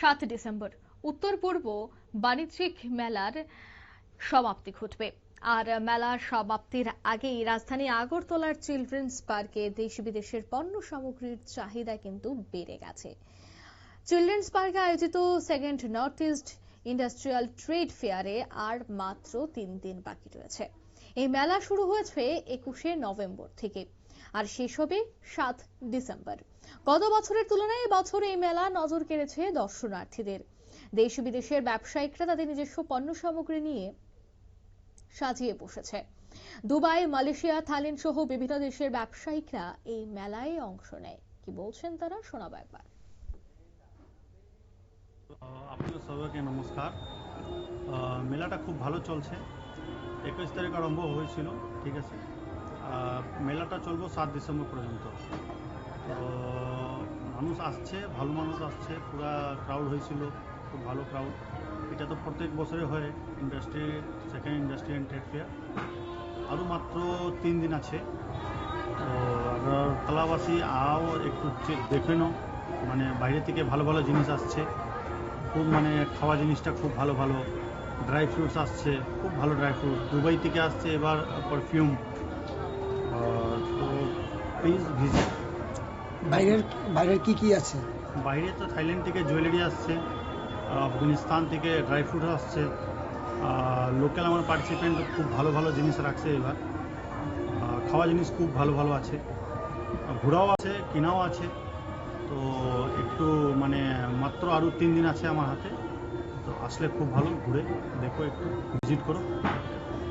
সাত ডিসেম্বর। উত্তর পূর্ব বাণিজ্যিক মেলার সমাপ্তি ঘটবে। আর মেলার সমাপ্তির আগেই রাজধানী আগরতলার চিলড্রেন্স পার্কে দেশ বিদেশের পণ্য সামগ্রীর চাহিদা কিন্তু বেড়ে গেছে। চিলড্রেন্স পার্কে আয়োজিত second North East industrial trade ফেয়ারে আর মাত্র তিন দিন বাকি রয়েছে। এই মেলা শুরু হয়েছে একুশে নভেম্বর থেকে। আর শেষ হবে সাত ডিসেম্বর। গত বছরের তুলনায় এবছর এই মেলা নজর কেড়েছে দর্শনার্থীদের। দেশ বিদেশের ব্যবসায়িকরা তাদের নিজস্ব পণ্য সামগ্রী নিয়ে সাজিয়ে বসেছে। দুবাই, মালয়েশিয়া, থাইল্যান্ড সহ বিভিন্ন দেশের ব্যবসায়িকরা এই মেলায় অংশ নেয়। কি বলছেন তারা? শোনাবো একবার। আপনাদের সবাইকে নমস্কার। মেলাটা খুব ভালো চলছে। একুশ তারিখ আরম্ভ হয়েছিল, ঠিক আছে? মেলাটা চলবো সাত ডিসেম্বর পর্যন্ত। তো মানুষ আসছে, ভালো মানুষ আসছে, পুরা ক্রাউড হয়েছিল, খুব ভালো ক্রাউড এটা তো প্রত্যেক বছরে হয় industry second industry and trade fair আরও মাত্র তিন দিন আছে। তো আগরতলাবাসী আও একটু দেখে নাও। মানে বাইরে থেকে ভালো ভালো জিনিস আসছে। খুব মানে খাওয়া জিনিসটা খুব ভালো ভালো। ড্রাই ফ্রুটস আসছে, খুব ভালো ড্রাই ফ্রুট দুবাই থেকে আসছে এবার পারফিউম তো প্লিজ ভিজিট বাইরের বাইরের কি কি আছে? বাইরে তো থাইল্যান্ড থেকে জুয়েলারি আসছে আফগানিস্তান থেকে ড্রাই ফ্রুট আসছে লোকাল আমার পার্টিসিপেন্ট খুব ভালো ভালো জিনিস রাখছে এবার। খাওয়া জিনিস খুব ভালো ভালো আছে ঘোরাও আছে, কেনাও আছে, তো একটু মানে মাত্র আরও তিন দিন আছে আমার হাতে, তো আসলে খুব ভালো, ঘুরে দেখো একটু ভিজিট করো।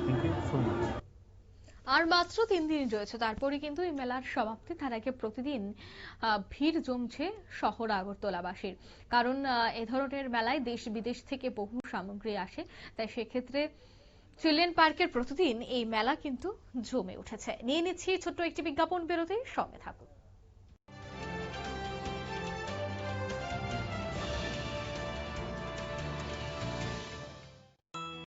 থ্যাংক ইউ সো মাচ আর মাত্র তিন দিন রয়েছে তারপরে কিন্তু এই মেলার সমাপ্তি। তার আগে প্রতিদিন ভিড় জমছে শহর আগরতলাবাসীর। কারণ এ ধরনের মেলায় দেশ বিদেশ থেকে বহু সামগ্রী আসে। তাই সেক্ষেত্রে চিলড্রেন পার্কের প্রতিদিন এই মেলা কিন্তু জমে উঠেছে। নিয়ে নিচ্ছি ছোট্ট একটি বিজ্ঞাপন বেরোতে, সঙ্গে থাকুন।